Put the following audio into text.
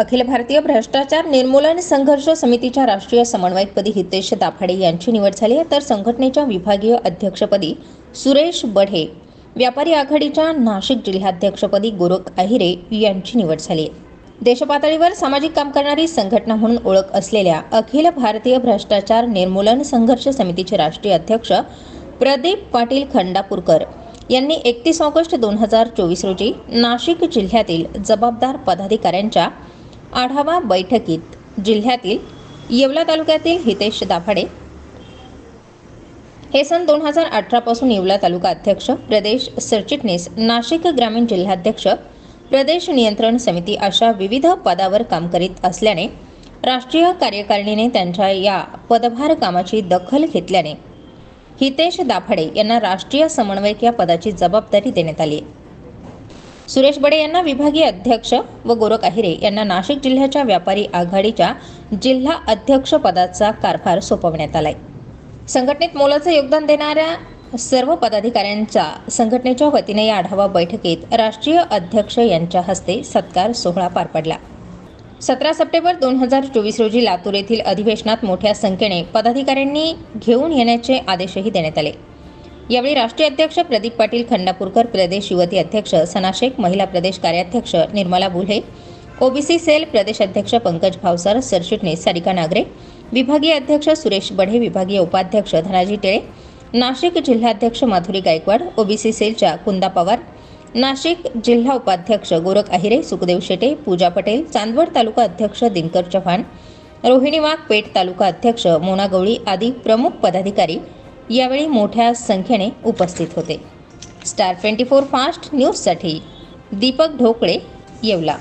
अखिल भारतीय भ्रष्टाचार निर्मूलन संघर्ष समितीच्या राष्ट्रीय समन्वयकपदी हितेश दाभाडे यांची निवड झाली आहे. तर संघटनेच्या विभागीय अध्यक्षपदी सुरेश बढे व्यापारी आघाडीच्या नाशिक जिल्हाध्यक्षपदी गोरख आहिरे यांची निवड झाली आहे. देशपातळीवर सामाजिक काम करणारी संघटना म्हणून ओळख असलेल्या अखिल भारतीय भ्रष्टाचार निर्मूलन संघर्ष समितीचे राष्ट्रीय अध्यक्ष प्रदीप पाटील खंडापूरकर यांनी एकतीस ऑगस्ट दोन हजार चोवीस रोजी नाशिक जिल्ह्यातील जबाबदार पदाधिकाऱ्यांच्या आढावा बैठकीत जिल्ह्यातील येवला तालुक्यातील हितेश दाभाडे. हे सन दोन हजार अठरापासून येवला तालुका अध्यक्ष प्रदेश सरचिटणीस नाशिक ग्रामीण जिल्हाध्यक्ष प्रदेश नियंत्रण समिती अशा विविध पदावर काम करीत असल्याने राष्ट्रीय कार्यकारिणीने त्यांच्या या पदभार कामाची दखल घेतल्याने हितेश दाभाडे यांना राष्ट्रीय समन्वयक या पदाची जबाबदारी देण्यात आली. आहे सुरेश बडे यांना विभागीय अध्यक्ष व गोरख अहिरे यांना नाशिक जिल्ह्याच्या व्यापारी आघाडीच्या जिल्हा अध्यक्ष पदाचा कारभार सोपवण्यात आलाय. संघटनेत मोलाचं योगदान देणाऱ्या सर्व पदाधिकाऱ्यांचा संघटनेच्या वतीने या आढावा बैठकीत राष्ट्रीय अध्यक्ष यांच्या हस्ते सत्कार सोहळा पार पडला. सतरा सप्टेंबर दोन हजार चोवीस रोजी लातूर येथील अधिवेशनात मोठ्या संख्येने पदाधिकाऱ्यांनी घेऊन येण्याचे आदेशही देण्यात आले. यावेळी राष्ट्रीय अध्यक्ष प्रदीप पाटील खंडापूरकर प्रदेश युवती अध्यक्ष सना शेख महिला प्रदेश कार्याध्यक्ष निर्मला बुल्हे ओबीसी सेल प्रदेश अध्यक्ष पंकज भावसर सरचिटणीस सारिका नागरे विभागीय अध्यक्ष सुरेश बढे विभागीय उपाध्यक्ष धनाजी टेळे नाशिक जिल्हाध्यक्ष माधुरी गायकवाड ओबीसी सेलच्या कुंदा पवार नाशिक जिल्हा उपाध्यक्ष गोरख अहिरे सुखदेव शेटे पूजा पटेल चांदवड तालुका अध्यक्ष दिनकर चव्हाण रोहिणी वाघ पेठ तालुका अध्यक्ष मोना गवळी आदी प्रमुख पदाधिकारी यावेळी मोठ्या संख्येने उपस्थित होते. स्टार ट्वेंटी फोर फास्ट न्यूजसाठी दीपक ढोकळे येवला.